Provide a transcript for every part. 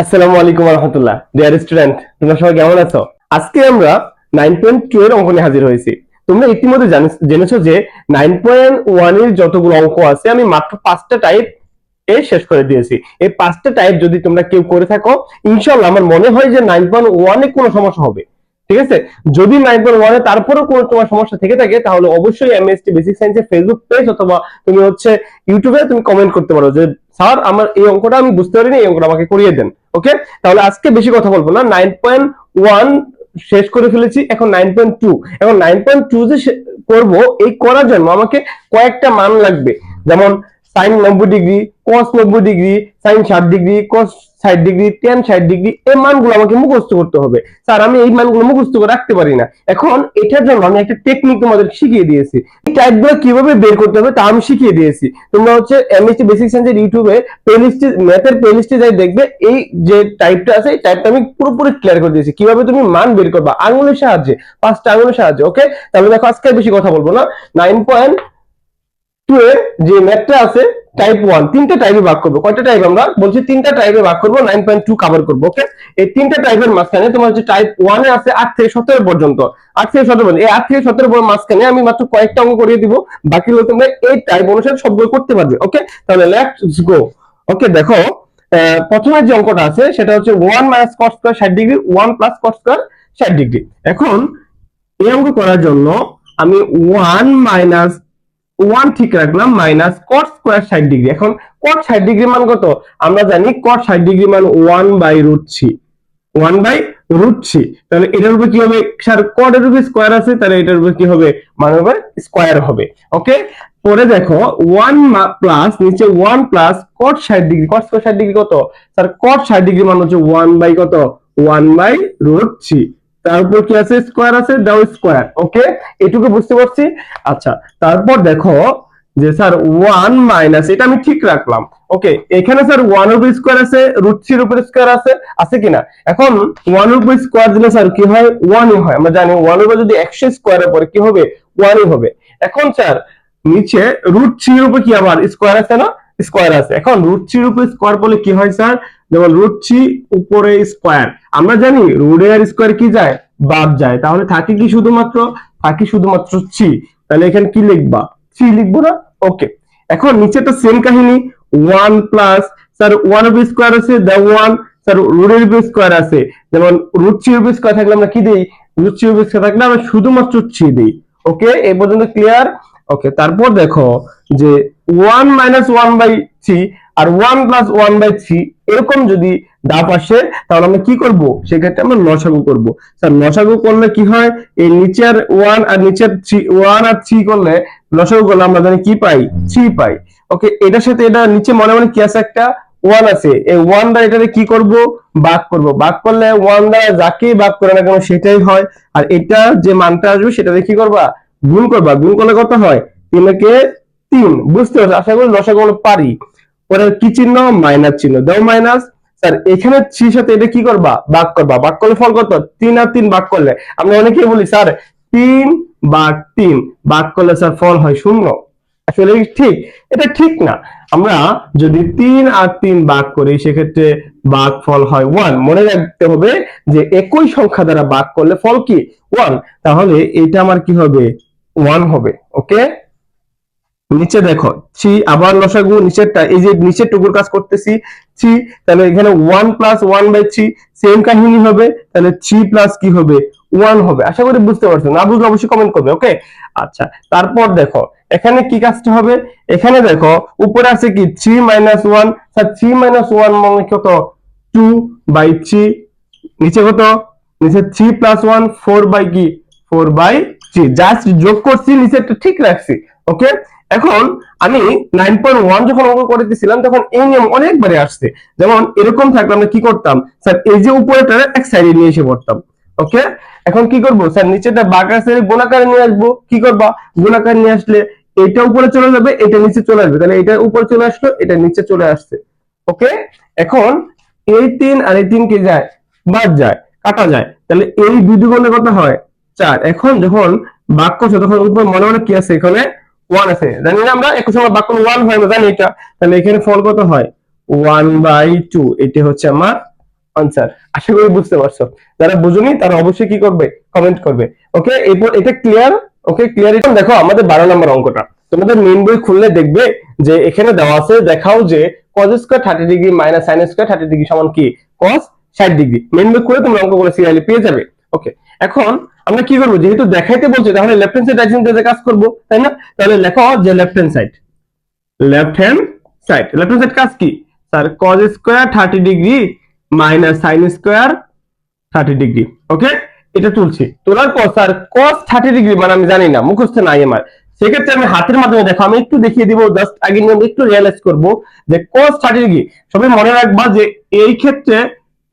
আসসালামু আলাইকুম রহমতুল্লাহ dear student তোমরা সবাই কেমন আছো? আজকে আমরা নাইন পয়েন্ট টু এর অঙ্ক নিয়ে হাজির হয়েছি। তোমরা ইতিমধ্যে জেনেছো যে নাইন পয়েন্ট ওয়ানের যতগুলো অঙ্ক আছে, আমি মাত্র পাঁচটা টাইপ এ শেষ করে দিয়েছি। এই পাঁচটা টাইপ যদি তোমরা কেউ করে থাকো ইনশাল্লাহ আমার মনে হয় যে নাইন পয়েন্ট ওয়ানে কোনো সমস্যা হবে। ঠিক আছে? যদি নাইন পয়েন্ট ওয়ানে তারপরেও কোনো তোমার সমস্যা থেকে থাকে, তাহলে অবশ্যই এমএসটি বেসিক সায়েন্সের ফেসবুক পেজ অথবা তুমি হচ্ছে ইউটিউবে তুমি কমেন্ট করতে পারো যে, স্যার, আমার এই অঙ্কটা আমি বুঝতে পারিনি, এই অঙ্কটা আমাকে করিয়ে দেন। ওকে? তাহলে আজকে বেশি কথা বলব না। নাইন পয়েন্ট ওয়ান শেষ করে ফেলেছি, এখন নাইন পয়েন্ট টু এখন নাইন পয়েন্ট টু যে করব, এই করার জন্য আমাকে কয়েকটা মান লাগবে। যেমন সাইন নব্বই ডিগ্রি কস নব্বই ডিগ্রি সাইন ষাট ডিগ্রি কস ষাট ডিগ্রি টেন ষাট ডিগ্রি এই মানগুলো আমাকে মুখস্থ করতে হবে। স্যার, আমি এই মানগুলো মুখস্থ করে রাখতে পারি না। এখন এটার জন্য আমি একটা টেকনিক তোমাদের শিখিয়ে দিয়েছি। এই টাইপগুলো কীভাবে বের করতে হবে তা আমি শিখিয়ে দিয়েছি। তোমরা হচ্ছে এমএসসি বেসিক সায়েন্সের ইউটিউবে প্লেলিস্টে ম্যাথের প্লেলিস্টে যাই দেখবে, এই যে টাইপটা আছে, এই টাইপটা আমি পুরোপুরি ক্লিয়ার করে দিয়েছি। কীভাবে তুমি মান বের করবা? আঙুলের সাহায্যে, পাঁচটা আঙুলের সাহায্যে ওকে তাহলে দেখো আজকে বেশি কথা বলব না। নাইন পয়েন্ট টু এর যে ম্যাথটা আছে টাইপ ওয়ান তিনটা টাইপে ভাগ করব। কয়টা টাইপ আমরা? বলছি তিনটা টাইপে ভাগ করব নাইন পয়েন্ট টু কাভার করব ওকে এই তিনটা টাইপের মাঝখানে তোমার হচ্ছে টাইপ ওয়ানে আছে আট থেকে সতেরো পর্যন্ত। আট থেকে সতেরো পর্যন্ত। এই আট থেকে সতেরো মাঝখানে আমি মাত্র কয়েকটা অঙ্ক করিয়ে দিব। বাকিগুলো তোমরা এই টাইপ অনুসারে সবগুলো করতে পারবে ওকে তাহলে লেটস গো ওকে দেখো প্রথমে যে অঙ্কটা আছে, সেটা হচ্ছে ওয়ান মাইনাস কট স্কোয়ার ষাট degree one plus cot square ষাট ডিগ্রি এখন এই অঙ্ক করার জন্য আমি ওয়ান মাইনাস ওয়ান ঠিক রাখলাম মাইনাস কট স্কোয়ার ষাট ডিগ্রি এখন কট ষাট ডিগ্রি মান কত? আমরা জানি কট ষাট ডিগ্রি মান one by root three one by root three তাহলে এটার উপর কি হবে? স্যার কট এর উপর স্কোয়ার আছে, তাহলে এটার উপর কি হবে? মানে উপর স্কোয়ার হবে। ওকে পরে দেখো ওয়ান প্লাস নিচে ওয়ান প্লাস কট ষাট ডিগ্রি কট স্কোয়ার ষাট ডিগ্রি কত? স্যার কট ষাট ডিগ্রি মান হচ্ছে ওয়ান বাই কত? ওয়ান বাই রুট থ্রি তারপর কি আছে? স্কোয়ার আছে? দাও স্কোয়ার ওকে এটুকু বুঝতে পারছি? আচ্ছা তারপর দেখো যে স্যার ওয়ান মাইনাস এটা আমি ঠিক রাখলাম ওকে এখানে স্যার ওয়ান উপর স্কোয়ার আছে রুট থ্রির উপর স্কোয়ার আছে আছে কিনা? এখন ওয়ান উপর স্কোয়ার দিলে স্যার কি হয়? ওয়ানই হয়। আমরা জানি ওয়ান উপর যদি একশো স্কোয়ারের পরে কি হবে? ওয়ানই হবে। এখন স্যার, নিচে রুট থ্রির উপর কি আবার স্কোয়ার আছে না? স্কোয়ার আছে। এখন রুট থ্রির উপর স্কোয়ার বলে কি হয় স্যার? যেমন রুট থ্রি উপরে স্কোয়ার আমরা জানি রুটের স্কোয়ার কি যায়? বাদ যায়। তাহলে থাকে কি শুধুমাত্র? থাকে শুধুমাত্র থ্রি তাহলে এখানে কি লিখবা? থ্রি লিখব না? ওকে এখন নিচে তো সেম কাহিনী। One plus sir one of square আছে দ্য ওয়ান স্যার রুটের উপর স্কোয়ার আছে। যেমন রুট থ্রি উপর স্কোয়ার থাকলে আমরা কি দিই? রুট থ্রি উপর স্কোয়ার থাকলে আমরা শুধুমাত্র থ্রি দিই। ওকে এ পর্যন্ত ক্লিয়ার ওকে তারপর দেখো যে one minus one by three R one plus one by three এরকম যদি ডাপ আসে, তাহলে আমরা কি করব? সেক্ষেত্রে আমরা লসাগু করব। স্যার লসাগু করলে কি হয়? এই নিচের ওয়ান আর নিচের থ্রি ওয়ান আর থ্রি করলে লসাগু করলে আমরা জানি কি পাই? থ্রি পাই। ওকে এটার সাথে এটা নিচে মনে মনে কি আছে একটা? ওয়ান আছে। এই ওয়ান দ্বারা এটাতে কি করব? ভাগ করব। ভাগ করলে ওয়ান দ্বারা যাকেই ভাগ করে না কেন সেটাই হয়। আর এটা যে মানটা আসবে, সেটাতে কি করবা? গুণ করবা। গুণ করলে কত হয়? তিনকে তিন। বুঝতে পারছ আশা করি লসাগু পারি। পরে কি চিহ্ন? মাইনাস চিহ্ন। মাইনাস। স্যার, এখানে থ্রির সাথে এটা কি করবা? করবা। করলে ফল তিন আর তিন করলে। অনেকেই বলি, স্যার, তিন তিন। করলে, স্যার, ফল হয় শূন্য। আসলে ঠিক? এটা ঠিক না। আমরা যদি তিন আর তিন ভাগ করি, সেক্ষেত্রে ভাগ ফল হয় ওয়ান মনে রাখতে হবে যে একই সংখ্যা দ্বারা ভাগ করলে ফল কি? ওয়ান তাহলে এটা আমার কি হবে? ওয়ান হবে ওকে নিচে দেখো থ্রি আবার লসাগু, নিচেরটা, এই যে নিচের টুকুর কাজ করতেছি থ্রি তাহলে এখানে one plus one by three same কাহিনী হবে, তাহলে থ্রি প্লাস কি হবে? ওয়ান হবে। আশা করি বুঝতে পারছ, না বুঝলে অবশ্যই কমেন্ট করবে ওকে আচ্ছা তারপর দেখো, এখানে কি কাজটা হবে? এখানে দেখো, উপরে আছে কি three minus one three minus one মানে কত? টু বাই থ্রি নিচে কত? নিচে three plus one four by কি? ফোর বাই থ্রি জাস্ট যোগ করছি, নিচেরটা ঠিক রাখছি ওকে এখন আমি নাইন পয়েন্ট ওয়ান যখন অঙ্ক করে দিয়েছিলাম তখন এই নিয়ম অনেকবারে আসছে। যেমন এরকম থাকলে আমরা কি করতাম? স্যার, এই যে উপরেটা এক সাইডে নিয়ে এসে পড়তাম। ওকে এখন কি করব? স্যার নিচেটা বাঁকা সাইডে গোলাকারে নিয়ে আসব। কি করবা? গোলাকার নিয়ে আসলে এটা উপরে চলে যাবে, এটা নিচে চলে আসবে। তাহলে এটা উপরে চলে আসলো, এটা নিচে চলে আসছে। ওকে এখন এই তিন আর এই তিন কে যায়, বাদ যায়, কাটা যায়। তাহলে এই দুই দুগুণে কথা হয়? চার। এখন যখন বাক্য তখন উপর মনে মনে কি আছে এখানে? ওয়ান আছে। জানি না আমরা একটু সময় বাক্য ওয়ান হয় আমরা জানি এটা। তাহলে এখানে ফল কত হয়? ওয়ান বাই টু এটা হচ্ছে আমার আনসার আশা করি বুঝতে পারছ। যারা বুঝুনি, তারা অবশ্যই কি করবে? কমেন্ট করবে। ওকে এরপর এটা ক্লিয়ার ওকে ক্লিয়ার দেখো, আমাদের বারো নম্বর অঙ্কটা। তোমাদের মেইন বই খুললে দেখবে যে এখানে দেওয়া আছে, দেখাও যে cos square thirty degree minus sine square thirty degree সমান কি? কজ ষাট ডিগ্রি মেইন বই খুলে তোমরা অঙ্কগুলো সিরিয়ালি পেয়ে যাবে। ওকে এখন আমরা কি করব? যেহেতু দেখাইতে বলছে, তাহলে left hand side right hand কাজ করব, তাই না? তাহলে লেখো যে left hand side left hand side left hand side কাজ কি? Sir cos square thirty degree minus sine square thirty degree okay এটা তুলছি। তোলার পর স্যার কস থার্টি ডিগ্রি মানে আমি জানি না, মুখস্থ নাই আমার। সেক্ষেত্রে আমি হাতের মাধ্যমে দেখো, আমি একটু দেখিয়ে দিব জাস্ট আগে আমি একটু রিয়েলাইজ করব যে কস থার্টি ডিগ্রি সবাই মনে রাখবা যে এই ক্ষেত্রে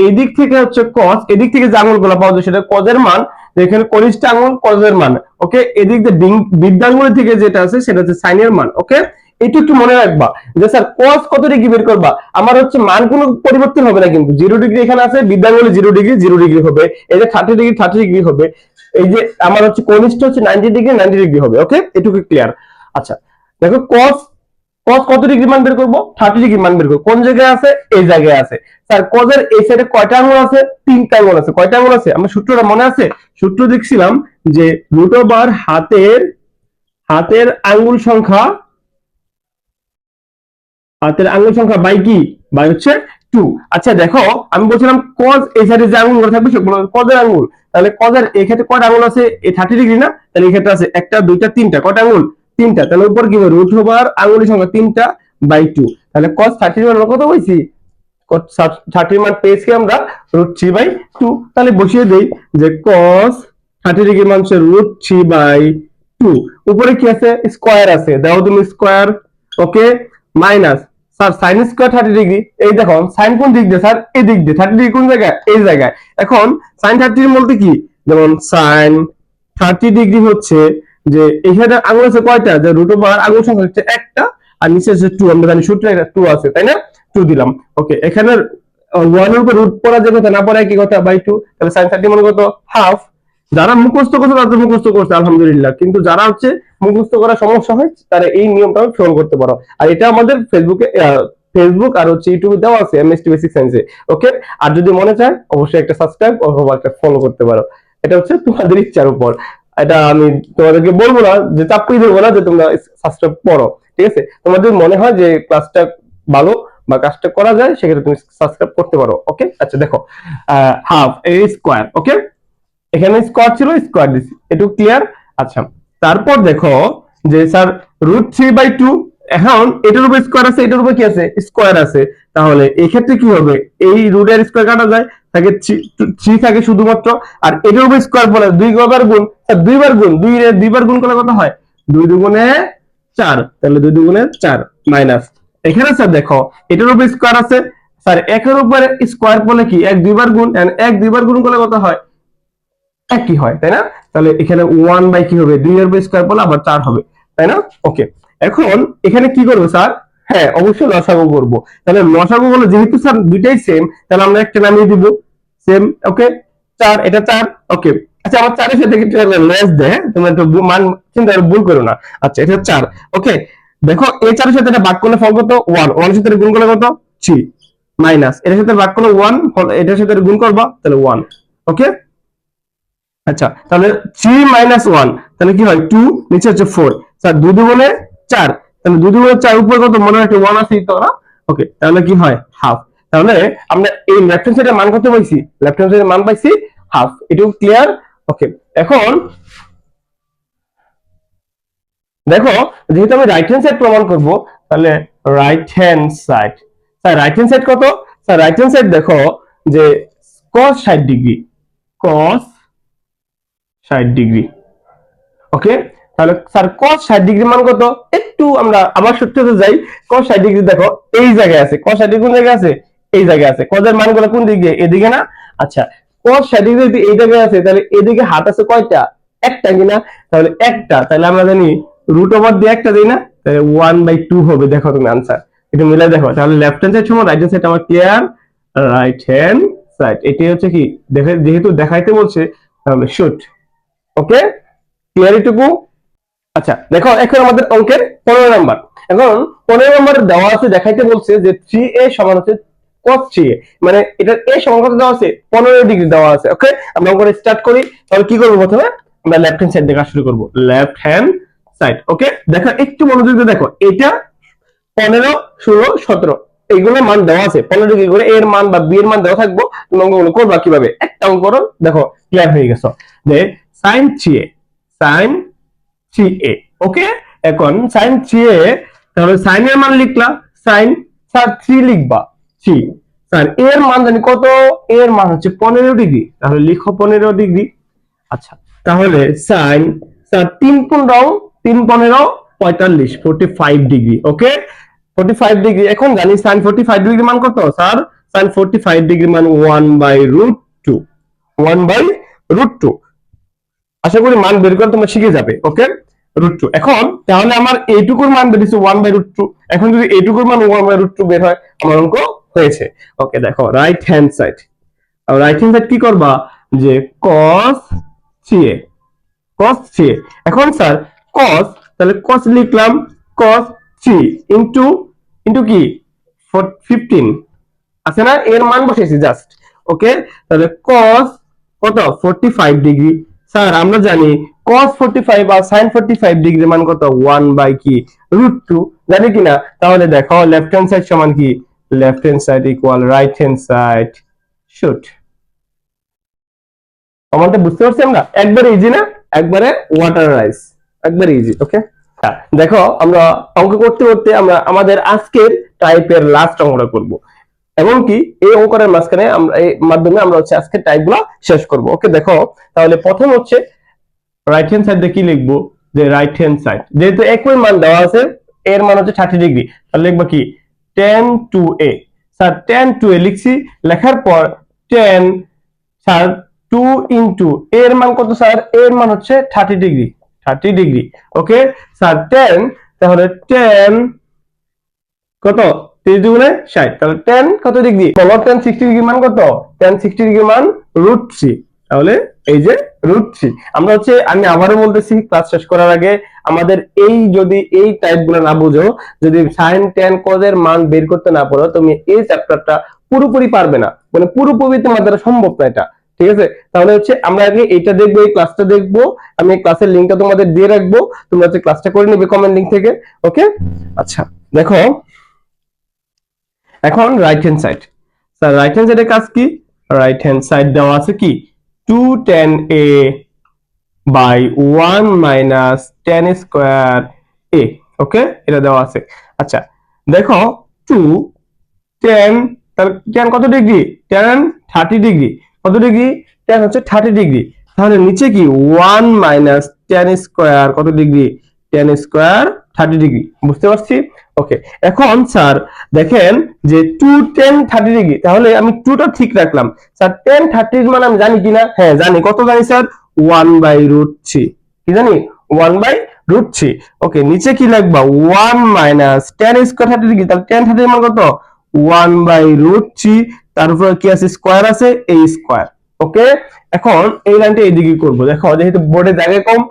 এদিক থেকে হচ্ছে কস এদিক থেকে যে আঙুলগুলো পাওয়া যায় সেটা কজের মান এখানে কনিষ্ঠ আঙুল কজের মান ওকে এদিক দিয়ে বৃদ্ধাঙ্গুলের থেকে যেটা আছে সেটা হচ্ছে সাইনের মান ওকে এটা একটু মনে রাখবা যে স্যার কস কত ডিগ্রি বের করবা? আমার হচ্ছে মান কোনো পরিবর্তন হবে না কিন্তু জিরো ডিগ্রি এখানে আছে, বৃদ্ধাঙ্গুলে জিরো ডিগ্রি জিরো ডিগ্রি হবে, এই যে থার্টি ডিগ্রি থার্টি ডিগ্রি হবে, এই যে আমার হচ্ছে কনিষ্ঠ হচ্ছে নাইনটি ডিগ্রি নাইনটি ডিগ্রি হবে ওকে এটুকু ক্লিয়ার আচ্ছা দেখো কস কস কত ডিগ্রি মান বের করব? থার্টি ডিগ্রি মান বের করব। কোন জায়গায় আছে? এই জায়গায় আছে। স্যার কজের এই সাইডে কয়টা আঙুল আছে? তিনটা আঙুল আছে। কয়টা আঙুল আছে? আমার সূত্রটা মনে আছে? সূত্র দেখছিলাম যে রুট হাতের হাতের আঙ্গুল সংখ্যা, হাতের আঙ্গুল সংখ্যা বাই কি? বাই হচ্ছে টু আচ্ছা দেখো, আমি বলছিলাম কজ এই সাইডে যে আঙ্গুল থাকবে, সেগুলো কজের আঙ্গুল। তাহলে কজের ক্ষেত্রে কয়টা আঙ্গুল আছে? এই থার্টি ডিগ্রি না? তাহলে ক্ষেত্রে আছে একটা, দুইটা, তিনটা। কয়টা আঙ্গুল? তিনটা, তাহলে উপর কি হবে রুট ওভার আঙ্গুলের সংখ্যা তিনটা বাই টু তাহলে কজ থার্টি মান কত হয়েছি থার্টি মান পেয়েছি আমরা রুট থ্রি বাই টু তাহলে বসিয়ে দিই যে কস থার্টি ডিগ্রি মান হচ্ছে রুট থ্রি বাই টু উপরে কি আছে? স্কোয়ার আছে। দাও তুমি square okay minus sir sine square thirty degree. এই দেখো সাইন কোন দিক দিয়ে স্যার এই দিক দিয়ে। থার্টি ডিগ্রি কোন জায়গায়? এই জায়গায়। এখন সাইন থার্টি বলতে কি? যেমন সাইন থার্টি ডিগ্রি হচ্ছে যে এখানে আঙুল আছে কয়টা? যে রুট ওভার আঙুল সংখ্যা হচ্ছে একটা, আর নিচে হচ্ছে টু আমরা জানি সূত্রে এটা টু আছে, তাই না? টু দিলাম। ওকে এখানে ওয়ানের উপর রুট পড়া যে কথা, না পড়া কি কথা? বাই টু তাহলে সাইন থার্টি মানে কত? হাফ যারা মুখস্থ করছে তাদের মুখস্থ করছে, আলহামদুলিল্লাহ। কিন্তু যারা হচ্ছে মুখস্থ করার সমস্যা হয়, তারা এই নিয়মটা ফলো করতে পারো। আর এটা আমাদের ফেসবুকে ফেসবুক আর হচ্ছে ইউটিউবে দেওয়া আছে এমএসটি বেসিক সায়েন্সে ওকে আর যদি মনে চায়, অবশ্যই একটা সাবস্ক্রাইব অথবা একটা ফলো করতে পারো। এটা হচ্ছে তোমাদের ইচ্ছার উপর। এটা আমি তোমাদেরকে বলব না, যে চাপিয়ে দেবো না যে তোমরা সাবস্ক্রাইব করো, ঠিক আছে? তোমার যদি মনে হয় যে ক্লাসটা ভালো বা কাজটা করা যায়, সেক্ষেত্রে তুমি সাবস্ক্রাইব করতে পারো ওকে আচ্ছা দেখো হাফ এ স্কোয়ার ওকে এখানে স্কোয়ার ছিল স্কোয়ার দিছি একটু ক্লিয়ার আচ্ছা তারপর দেখো যে sir root three by two এখন এটার উপর স্কোয়ার আছে, এটার উপর কি আছে? স্কোয়ার আছে। তাহলে এক্ষেত্রে কি হবে? এই রুটের স্কোয়ার কাটা যায় থাকে থ্রি থাকে শুধুমাত্র, আর এটার উপর স্কোয়ার বলে দুই বার গুণ দুইবার গুণ, দুই দুইবার গুণ করলে কত হয়? দুই দুগুণে চার, তাহলে দুই দুগুণে চার মাইনাস এখানে স্যার দেখো, এটার উপর স্কোয়ার আছে স্যার একের উপরে স্কোয়ার বলে কি? এক, দুইবার গুণ এক, দুইবার গুণ করলে কত হয়? একই হয়, তাই না? তাহলে এখানে ওয়ান বাই কি হবে? দুই এর স্কোয়ার বলে আবার চার হবে, তাই না? ওকে এখন এখানে কি করব স্যার হ্যাঁ অবশ্যই লসাগু করব। তাহলে লসাগু বলে যেহেতু স্যার দুইটাই সেম তাহলে আমরা একটা নামিয়ে দিব। সেম ওকে চার, এটা চার ওকে আচ্ছা আমার চারের সাথে কিন্তু লেস দেয় হ্যাঁ? তোমরা ভুল- মান চিন্তা ভুল করো না। আচ্ছা এটা চার ওকে দেখো, এই চারের সাথে এটা ভাগ করলে ফল কত? ওয়ান ওয়ানের সাথে গুণ করলে কত? থ্রি মাইনাস এটার সাথে ভাগ করলে ওয়ান এটার সাথে গুণ করবা, তাহলে ওয়ান ওকে আচ্ছা তাহলে থ্রি মাইনাস ওয়ান তাহলে কি হয়? টু নিচে হচ্ছে ফোর স্যার দুই দুগুণে চার তাহলে দুই দুগুণে চার উপরে কত? মনে হয় ওয়ান আছে তো না ওকে তাহলে কি হয়? হাফ তাহলে আমরা এই লেফট হ্যান্ড সাইডের মান কত পাইছি? লেফট হ্যান্ড সাইডের মান পাইছি হাফ এটুকু ক্লিয়ার ওকে এখন দেখো, যেহেতু আমি রাইট হ্যান্ড সাইড প্রমাণ করব, তাহলে right hand side sir right hand side কত? স্যার রাইট হ্যান্ড সাইড দেখো যে cos 60 degree cos 60 degree okay তাহলে স্যার cos 60 ডিগ্রি মান কত? একটু আমরা আবার সূত্রতে যাই। cos 60 ডিগ্রি দেখো, এই জায়গায় আছে। cos 60 ডিগ্রি কোন জায়গায় আছে? এই জায়গায় আছে। cos এর মানগুলো কোন দিকে? এদিকে না? আচ্ছা cos 60 ডিগ্রি যদি এই জায়গায় আছে, তাহলে এদিকে হাত আছে কয়টা? একটা কিনা তাহলে একটা। তাহলে আমরা জানি রুট ওভার দিয়ে একটা দিই না? তাহলে ওয়ান বাই টু হবে। দেখো তুমি আনসার এটা মিলে দেখো। তাহলে লেফট হ্যান্ড সাইড সমান রাইট হ্যান্ড সাইড আমার ক্লিয়ার রাইট হ্যান্ড সাইড এটি হচ্ছে কি? দেখে যেহেতু দেখাইতে বলছে, তাহলে শুট ওকে ক্লিয়ার এটুকু? আচ্ছা দেখো, এখন আমাদের অঙ্কের পনেরো নাম্বার। এখন পনেরো নাম্বার দেওয়া আছে, দেখাইতে বলছে যে থ্রি এ সমান হচ্ছে cos থ্রি এ মানে এটার এ সমান কত দেওয়া আছে? পনেরো ডিগ্রি দেওয়া আছে ওকে আমরা করে স্টার্ট করি, তাহলে কি করব প্রথমে? আমরা লেফট হ্যান্ড সাইড দেখা শুরু করব। লেফট হ্যান্ড সাইড ওকে দেখো, একটু মনোযোগ দিয়ে দেখো, এটা পনেরো, ষোলো, সতেরো এইগুলো মান দেওয়া আছে। পনেরো ডিগ্রি করে এর মান বা বি এর মান দেওয়া থাকব, তুমি অঙ্কগুলো করবা কীভাবে? একটা অঙ্ক করো, দেখো ক্লিয়ার হয়ে গেছো। যে three A sine three okay? এখন সাইন থ্রি এ, তাহলে সাইন এর মান লিখলা সাইন স্যার থ্রি লিখবা, থ্রি। স্যার এর মান জানি কত? এর মান হচ্ছে পনেরো ডিগ্রি, তাহলে লিখো পনেরো ডিগ্রি। আচ্ছা তাহলে সাইন স্যার তিন পনেরো তিন পনেরো, পঁয়তাল্লিশ forty five degree, okay? Forty five degree, এখন জানি সাইন ফোর্টি ফাইভ ডিগ্রি মান কত? Sir sine forty five degree মান one by root two one by root two আশা করি মান বের করে তোমরা শিখে যাবে ওকে রুট টু এখন, তাহলে আমার এইটুকুর মান বেরিয়েছে ওয়ান বাই রুট টু এখন যদি এইটুকুর মান ওয়ান বাই রুট টু বের হয়, আমার অঙ্ক হয়েছে। ওকে দেখো right hand side right hand side কি করবা? যে কস এ কস থ্রি এখন স্যার কস তাহলে কস লিখলাম কস থ্রি ইন্টু ইন্টু কি? ফিফটিন আছে না? এর মান বসেছি জাস্ট ওকে তাহলে কস কত? ফোরটি ফাইভ ডিগ্রি স্যার, আমরা জানি cos 45 আর sin 45 ডিগ্রি মান কত? 1 বাই কি? রুট টু জানি কিনা তাহলে দেখো লেফট হ্যান্ড সাইড সমান কি? Left hand side equal right hand side shoot আমাদের বুঝতে পারছি আমরা? একবারে ইজি না? একবারে ওয়াটার রাইস একবারে ইজি ওকে দেখো, আমরা অঙ্ক করতে করতে আমরা আমাদের আজকের টাইপের লাস্ট অঙ্কটা করব। এবং কি এই অঙ্করের মাঝখানে আমরা, এই মাধ্যমে আমরা হচ্ছে আজকের টাইপগুলো শেষ করব। ওকে দেখো, তাহলে প্রথম হচ্ছে রাইট হ্যান্ড সাইড কি লিখব? যে রাইট হ্যান্ড সাইড যেহেতু একই মান দেওয়া আছে, এর মান হচ্ছে থার্টি ডিগ্রি। তাহলে লিখব কি? Tan two A sir tan two A লিখছি, লেখার পর টেন স্যার টু ইন্টু এর মান কত, স্যার? এর মান হচ্ছে thirty degree. Thirty degree. Okay sir tan তাহলে টেন কত? তিরিশ দুগুণে ষাট। তাহলে টেন কত ডিগ্রি? বলো টেন সিক্সটি ডিগ্রি মান কত? টেন সিক্সটি ডিগ্রি মান রুট তাহলে এই যে রুট আমরা হচ্ছে, আমি আবারও বলতেছি ক্লাস শেষ করার আগে আমাদের এই যদি এই না বুঝো, যদি মান বের করতে না পারো, তুমি এই চ্যাপ্টারটা পুরোপুরি পারবে না। মানে পুরোপুরি তোমার দ্বারা সম্ভব না এটা। ঠিক আছে? তাহলে হচ্ছে, আমরা আগে এইটা দেখব, এই ক্লাসটা দেখব। আমি ক্লাসের লিঙ্কটা তোমাদের দিয়ে রাখব। তোমরা হচ্ছে ক্লাসটা করে নিবে কমেন্ট লিঙ্ক থেকে। ওকে আচ্ছা দেখো এখন right hand side sir right hand সাইডের কাজ কি? রাইট হ্যান্ড সাইড দেওয়া আছে কি? Two tan A by one minus tan square A okay এটা দেওয়া আছে। আচ্ছা দেখো টু টেন টেন কত ডিগ্রি টেন থার্টি ডিগ্রি কত ডিগ্রি টেন হচ্ছে থার্টি ডিগ্রি তাহলে নিচে কি? ওয়ান মাইনাস টেন স্কোয়ার কত degree tan square thirty degree বুঝতে পারছি? ওকে এখন স্যার দেখেন যে টু টেন থার্টি ডিগ্রি তাহলে আমি টুটা ঠিক রাখলাম। স্যার টেন থার্টির মানে আমি জানি কিনা? হ্যাঁ জানি। কত জানি sir? One by root three কি জানি? One by root three okay নিচে কি লাগবা one minus tan square thirty degree তাহলে টেন থার্টি মানে কত? ওয়ান বাই রুট থ্রি তার উপরে কি আছে? স্কোয়ার আছে এই স্কোয়ার ওকে এখন এই লাইনটা এইদিকে করব। দেখো, যেহেতু বোর্ডে জায়গা কম,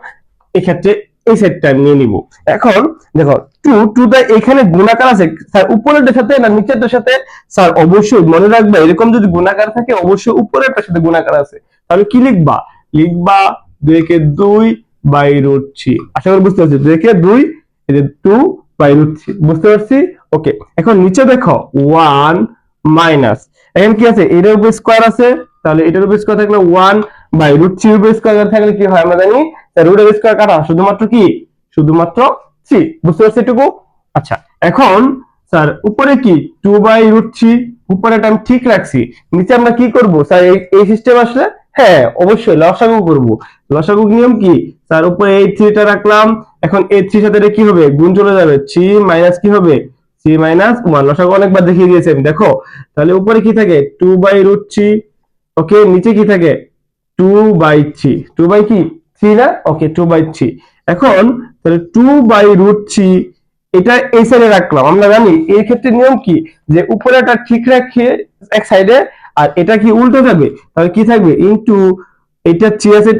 এক্ষেত্রে এই সেটটা নিয়ে নিব। এখন দেখো টু টু দা এখানে গুণাকার আছে। স্যার, উপরেরটার সাথে না নিচেরটার সাথে? স্যার, অবশ্যই মনে রাখবা, এরকম যদি গুণাকার থাকে, অবশ্যই উপরেরটার সাথে গুণাকার আছে। তাহলে কি লিখবা? লিখবা দুই দুই বাই রুট থ্রি। আশা করি বুঝতে পারছি। দুই দুই টু বাই রুট থ্রি। বুঝতে পারছি? ওকে, এখন নিচে দেখো ওয়ান মাইনাস এখন কি আছে? এটার উপর স্কোয়ার আছে। তাহলে এটার উপর স্কোয়ার থাকলে ওয়ান বাই রুট থ্রি উপর স্কোয়ার থাকলে কি হয় আমরা জানি? রুট এর স্কোয়ার কাটা। শুধুমাত্র কি? শুধুমাত্র থ্রি বুঝতে পারছি এটুকু? আচ্ছা এখন স্যার, উপরে কি? টু বাই রুট থ্রি উপরেটা আমি ঠিক রাখছি। নিচে আমরা কি করব? স্যার, এই সিস্টেম আসলে? হ্যাঁ অবশ্যই, লসাগু করব। লসাগু নিয়ম কি? স্যার, উপরে এই থ্রিটা রাখলাম, এখন এই থ্রির সাথে কি হবে? গুণ চলে যাবে। থ্রি মাইনাস কি হবে? থ্রি মাইনাস ওয়ান লসাগু অনেকবার দেখিয়ে দিয়েছেন দেখো। তাহলে উপরে কি থাকে? Two by root three okay নিচে কি থাকে? Two by three two by কি? থ্রি না? ওকে টু বাই থ্রি এখন তাহলে টু বাই রুট থ্রি এটা এই সাইডে রাখলাম। আমরা জানি এর ক্ষেত্রে নিয়ম কি? যে উপরেটা ঠিক রাখে এক সাইডে আর এটা কি উল্টো যাবে তাহলে কি থাকবে? ইনটু এটা থ্রি আছে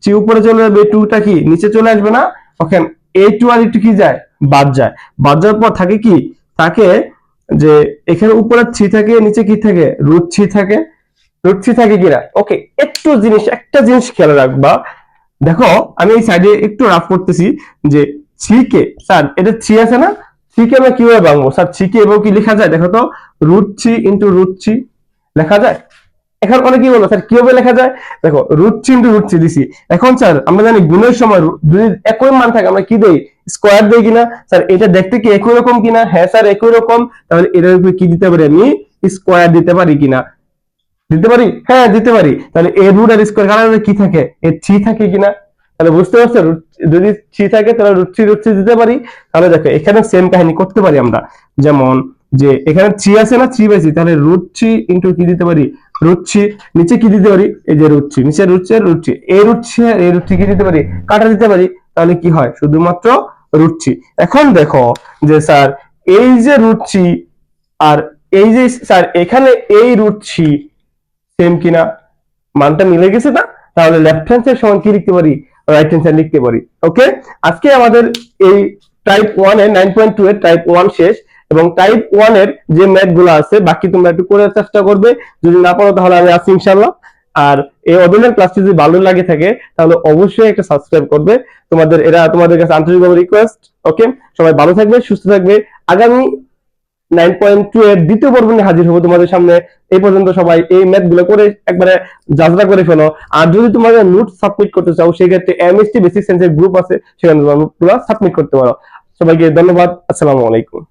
থ্রি উপরে চলে যাবে টুটা কি? নিচে চলে আসবে না? ওকে এই টু আর একটু কি যায়? বাদ যায়। বাদ যাওয়ার পর থাকে কি? থাকে যে এখানে উপরে থ্রি থাকে, নিচে কি থাকে? রুট থ্রি থাকে। রুট থ্রি থাকে কিনা? ওকে একটু জিনিস, একটা জিনিস খেয়াল রাখবা। দেখো, আমি এই সাইডে একটু রাফ করতেছি যে থ্রি কে স্যার এটা থ্রি আছে না? থ্রি কে আমরা কীভাবে ভাঙবো? স্যার থ্রি কে এবং কি লেখা যায়? দেখো তো root three into root three লেখা যায়? এখন অনেকেই বলো স্যার কীভাবে লেখা যায়? দেখো root three into root three দিছি। এখন স্যার আমরা জানি গুণের সময় যদি একই মান থাকে, আমরা কি দেই? স্কোয়ার দেই কিনা? স্যার এটা দেখতে কি একই রকম কিনা? হ্যাঁ স্যার একই রকম। তাহলে এটার উপরে কি দিতে পারি আমি? স্কোয়ার দিতে পারি কিনা? দিতে পারি? হ্যাঁ দিতে পারি। তাহলে এ রুট আর স্কোয়ার কারণে কি থাকে? এ থ্রি থাকে কিনা? তাহলে বুঝতে পারছ? যদি থ্রি থাকে, তাহলে রুট থ্রি রুট থ্রি দিতে পারি। তাহলে দেখো, এখানে সেম কাহিনী করতে পারি আমরা। যেমন যে এখানে থ্রি আছে না থ্রি পাইছি তাহলে রুট থ্রি ইন্টু কি দিতে পারি? রুট থ্রি নিচে কি দিতে পারি? এই যে রুট থ্রি নিচে রুট থ্রি রুট থ্রি এই রুট থ্রি আর এই রুট থ্রি কি দিতে পারি? কাটা দিতে পারি। তাহলে কি হয়? শুধুমাত্র রুট থ্রি এখন দেখো যে স্যার, এই যে রুট থ্রি আর এই যে স্যার, এখানে এই রুট থ্রি সেম কিনা, মানটা মিলে গেছে না তাহলে লেফট হ্যান্ড সাইড সমান কি লিখতে পারি? রাইট হ্যান্ড সাইড লিখতে পারি ওকে আজকে আমাদের এই টাইপ ওয়ানের নাইন পয়েন্ট টু এর টাইপ ওয়ান শেষ, এবং টাইপ ওয়ানের যে ম্যাথগুলো আছে, বাকি তোমরা একটু করে চেষ্টা করবে, যদি না পারো তাহলে আমি আছি ইনশাল্লাহ আর এই অডিনের ক্লাসটি যদি ভালো লাগে থাকে, তাহলে অবশ্যই একটা সাবস্ক্রাইব করবে। তোমাদের, এরা তোমাদের কাছে আন্তরিকভাবে রিকোয়েস্ট ওকে সবাই ভালো থাকবে, সুস্থ থাকবে। আগামী নাইন পয়েন্ট টু এর দ্বিতীয় পর্ব নিয়ে হাজির হব তোমাদের সামনে। এই পর্যন্ত সবাই এই ম্যাথগুলো করে একবারে যাত্রা করে ফেলো। আর যদি তোমাদের নোট সাবমিট করতে চাও, সেক্ষেত্রে এমএসটি বেসিক সায়েন্সের গ্রুপ আছে, সেখানে তোমরা সাবমিট করতে পারো। সবাইকে ধন্যবাদ, আসসালামু আলাইকুম।